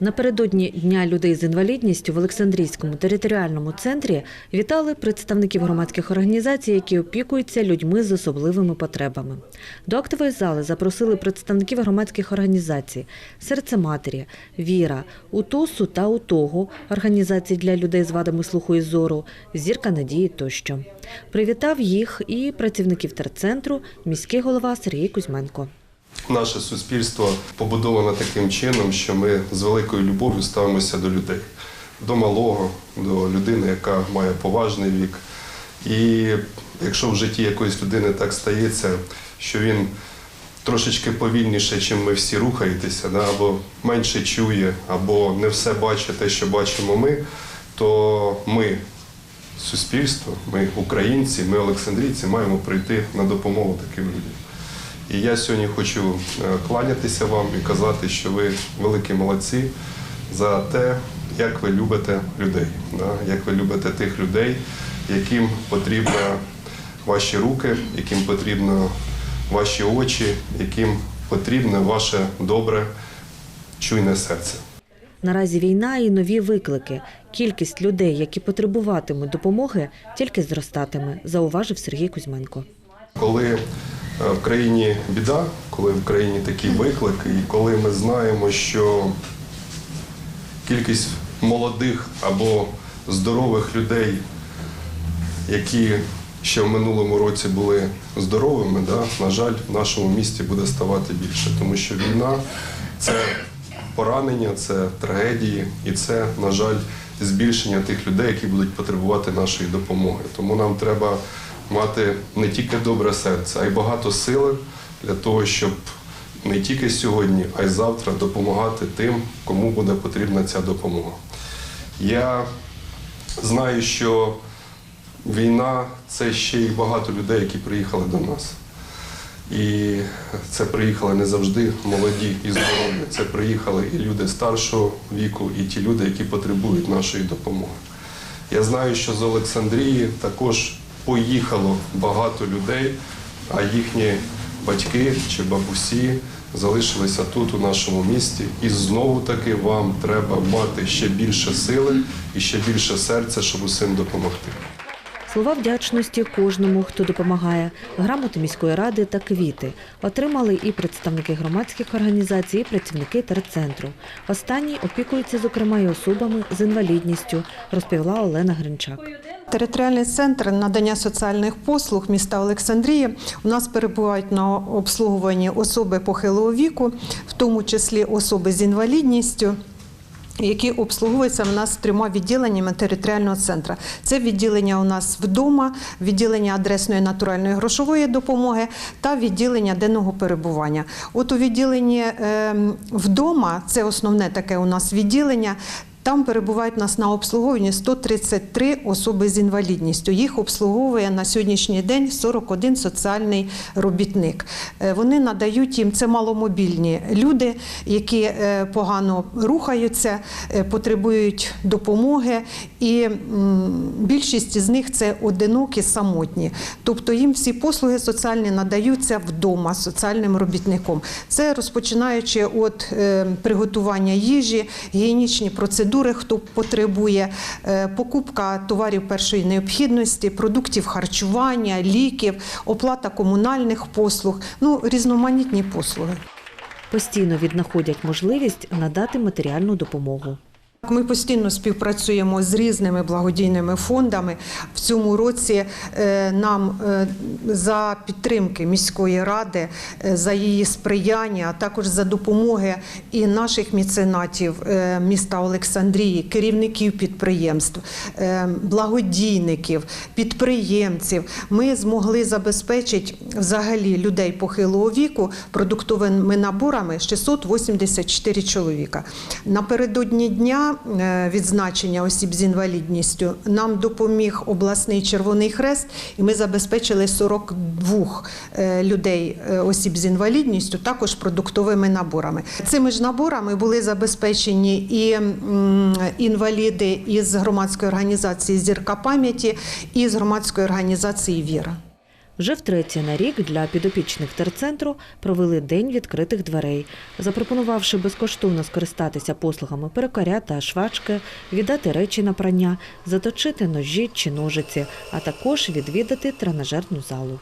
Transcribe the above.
Напередодні Дня людей з інвалідністю в Олександрійському територіальному центрі вітали представників громадських організацій, які опікуються людьми з особливими потребами. До актової зали запросили представників громадських організацій Серце матері, Віра, УТОСу та УТОГу, організацій для людей з вадами слуху і зору, Зірка надії тощо. Привітав їх і працівників терцентру міський голова Сергій Кузьменко. Наше суспільство побудоване таким чином, що ми з великою любов'ю ставимося до людей, до малого, до людини, яка має поважний вік. І якщо в житті якоїсь людини так стається, що він трошечки повільніше, чим ми всі рухаєтеся, да, або менше чує, або не все бачить те, що бачимо ми, то ми, суспільство, ми українці, ми олександрійці, маємо прийти на допомогу таким людям. І я сьогодні хочу е, кланятися вам і казати, що ви великі молодці за те, як ви любите людей, да? як ви любите тих людей, яким потрібні ваші руки, яким потрібно ваші очі, яким потрібне ваше добре, чуйне серце. Наразі війна і нові виклики. Кількість людей, які потребуватимуть допомоги, тільки зростатиме, зауважив Сергій Кузьменко. Коли в країні біда, коли в країні такі виклики, і коли ми знаємо, що кількість молодих або здорових людей, які ще в минулому році були здоровими, да, на жаль, в нашому місті буде ставати більше, тому що війна це поранення, це трагедії, і це, на жаль, збільшення тих людей, які будуть потребувати нашої допомоги. Тому нам треба мати не тільки добре серце, а й багато сили для того, щоб не тільки сьогодні, а й завтра допомагати тим, кому буде потрібна ця допомога. Я знаю, що війна це ще й багато людей, які приїхали до нас. І це приїхали не завжди молоді і здорові. Це приїхали і люди старшого віку, і ті люди, які потребують нашої допомоги. Я знаю, що з Олександрії також поїхало багато людей, а їхні батьки чи бабусі залишилися тут, у нашому місті. І знову таки вам треба мати ще більше сили і ще більше серця, щоб усім допомогти. Слова вдячності кожному, хто допомагає, грамоти міської ради та квіти отримали і представники громадських організацій, і працівники терцентру. Останні опікуються, зокрема, і особами з інвалідністю, розповіла Олена Гринчак. Територіальний центр надання соціальних послуг міста Олександрії у нас перебувають на обслуговуванні особи похилого віку, в тому числі особи з інвалідністю. Які обслуговуються в нас трьома відділеннями територіального центру. Це відділення у нас вдома, відділення адресної натуральної грошової допомоги та відділення денного перебування. От у відділенні е, вдома, це основне таке у нас відділення. Там перебувають нас на обслуговуванні 133 особи з інвалідністю. Їх обслуговує на сьогоднішній день 41 соціальний робітник. Е, Вони надають їм це маломобільні люди, які е, погано рухаються, е, потребують допомоги, і більшість з них це одинокі, самотні. Тобто їм всі послуги соціальні надаються вдома соціальним робітником. Це розпочинаючи від приготування їжі, гігієнічні процедури, хто потребує, е, покупка товарів першої необхідності, продуктів харчування, ліків, оплата комунальних послуг, ну різноманітні послуги. Постійно віднаходять можливість надати матеріальну допомогу. Ми постійно співпрацюємо з різними благодійними фондами. В цьому році е, нам е, за підтримки міської ради, е, за її сприяння, а також за допомоги і наших міценатів міста Олександрії, керівників підприємств, благодійників, підприємців. Ми змогли забезпечити взагалі людей похилого віку продуктовими наборами 684 чоловіка. Напередодні дня відзначення осіб з інвалідністю нам допоміг обласний Червоний Хрест, і ми забезпечили 42 е, людей е, осіб з інвалідністю також продуктовими наборами. Цими ж наборами були забезпечені і інваліди із громадської організації Зірка пам'яті і з громадської організації Віра. Вже втретє на рік для підопічних терцентру провели день відкритих дверей, запропонувавши безкоштовно скористатися послугами перукаря та швачки, віддати речі на прання, заточити ножі чи ножиці, а також відвідати тренажерну залу.